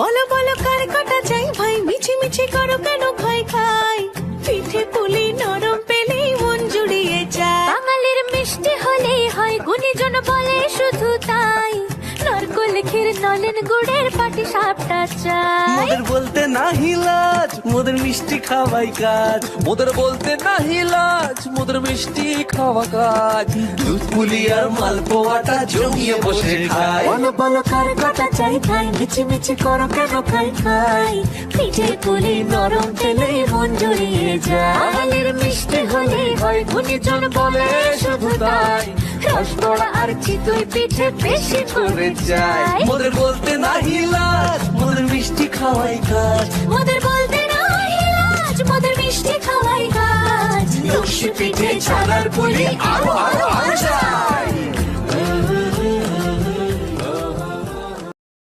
বলো বলো কার কটা চাই? ভাই মিছি মিছি করো কেন খাই খাই পিঠে পুলি নরম পেলেই মন জুড়িয়ে যায়। বাঙালির মিষ্টি হলেই হয় গুণীজন বলে শুধু তাই। নরকল ক্ষীর নলেন গুড়ের পাটি সাপটা চাই। মোদের বলতে না হিলাজ মোদের মিষ্টি খাওয়াই কাজ। মোদের বলতে না হিলাজ মোদের মিষ্টি খাওয়া কাজ। দুধ পুলি আর মালপোয়াটা জমিয়ে বসে খায় বলো বলো কার কটা চাই ভাই মিছি মিছি করো কেন খাই খাই? পিঠে পুলি নরম তেলেই মন জড়িয়ে যায়। বাঙালির মিষ্টি হলেই হয় গুণীজন বলে শুধু তাই। রসগোড়া আর চিতই পিঠে বেশি করে যায়। মোদের বলতে না হিলাজ মোদের মিষ্টি খাওয়াই কাজ। মোদের পিঠে ছানার পুলি আরও আরও।